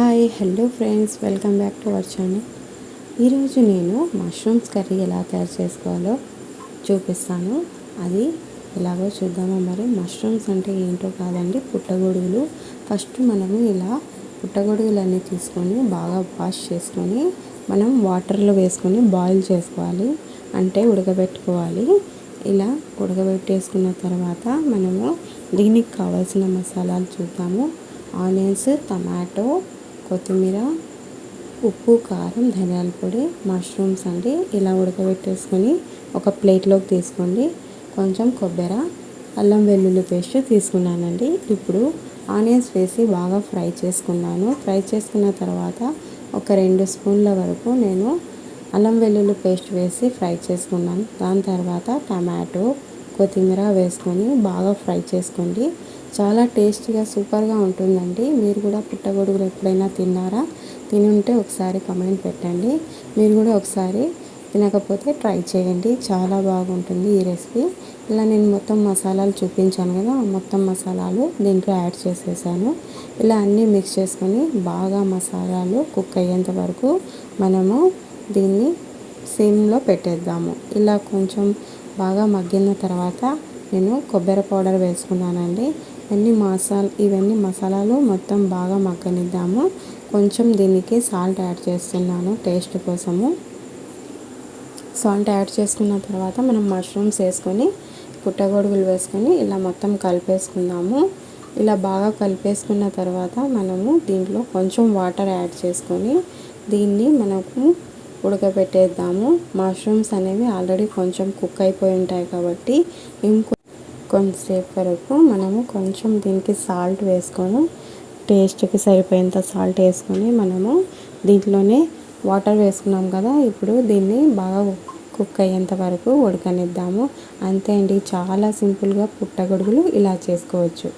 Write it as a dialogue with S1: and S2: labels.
S1: Hi hello friends welcome back to our channel. ఈరోజు నేను mushrooms curry ఎలా తయారు చేసుకోవాలో చూపిస్తాను. అది ఎలాగో చూద్దామో మరి? మష్రూమ్స్ అంటే ఏంటో కాదండి పుట్టగొడుగులు. ఫస్ట్ మనము ఇలా పుట్టగొడుగులన్నీ తీసుకొని బాగా వాష్ చేసుకొని మనం వాటర్లో వేసుకొని బాయిల్ చేసుకోవాలి. అంటే ఉడకబెట్టుకోవాలి. ఇలా ఉడకబెట్టేసుకున్న తర్వాత మనము దీనికి కావాల్సిన మసాలాలు చూద్దాము. ఆనియన్స్ టమాటో కొత్తిమీర ఉప్పు కారం ధనియాల పొడి మష్రూమ్స్ అండి. ఇలా ఉడకబెట్టేసుకొని ఒక ప్లేట్లోకి తీసుకోండి. కొంచెం కొబ్బరి అల్లం వెల్లుల్లి పేస్ట్ తీసుకున్నానండి. ఇప్పుడు ఆనియన్స్ వేసి బాగా ఫ్రై చేసుకున్నాను. ఫ్రై చేసుకున్న తర్వాత ఒక రెండు స్పూన్ల వరకు నేను అల్లం వెల్లుల్లి పేస్ట్ వేసి ఫ్రై చేసుకున్నాను. దాని తర్వాత టమాటో కొత్తిమీర వేసుకొని బాగా ఫ్రై చేసుకోండి. చాలా టేస్టీగా సూపర్గా ఉంటుందండి. మీరు కూడా పుట్టగొడుగులు ఎప్పుడైనా తిన్నారా? తిని ఉంటే ఒకసారి కమెంట్ పెట్టండి. మీరు కూడా ఒకసారి తినకపోతే ట్రై చేయండి. చాలా బాగుంటుంది ఈ రెసిపీ. ఇలా నేను మొత్తం మసాలాలు చూపించాను కదా మొత్తం మసాలాలు దీంట్లో యాడ్ చేసేసాను. ఇలా అన్నీ మిక్స్ చేసుకొని బాగా మసాలాలు కుక్ అయ్యేంత వరకు మనము దీన్ని సిమ్లో పెట్టేద్దాము. ఇలా కొంచెం బాగా మగ్గిన తర్వాత నేను కొబ్బరి పౌడర్ వేసుకున్నానండి. ఇవన్నీ మసాలా ఇవన్నీ మసాలాలు మొత్తం బాగా మగ్గనిద్దాము. కొంచెం దీనికి సాల్ట్ యాడ్ చేస్తున్నాను టేస్ట్ కోసము. సాల్ట్ యాడ్ చేసుకున్న తర్వాత మనం మష్రూమ్స్ వేసుకొని పుట్టగొడుగులు వేసుకొని ఇలా మొత్తం కలిపేసుకుందాము. ఇలా బాగా కలిపేసుకున్న తర్వాత మనము దీంట్లో కొంచెం వాటర్ యాడ్ చేసుకొని దీన్ని మనకు ఉడకబెట్టేద్దాము మష్రూమ్స్ అనేవి ఆల్రెడీ కొంచెం కుక్ అయిపోయి ఉంటాయి కాబట్టి ఇంకో కొంతసేపు వరకు మనము కొంచెం దీనికి సాల్ట్ వేసుకొని టేస్ట్కి సరిపోయేంత సాల్ట్ వేసుకొని మనము దీంట్లోనే వాటర్ వేసుకున్నాం కదా ఇప్పుడు దీన్ని బాగా కుక్ అయ్యేంత వరకు ఉడకనిద్దాము. అంతే అండి చాలా సింపుల్గా పుట్టగొడుగులు ఇలా చేసుకోవచ్చు.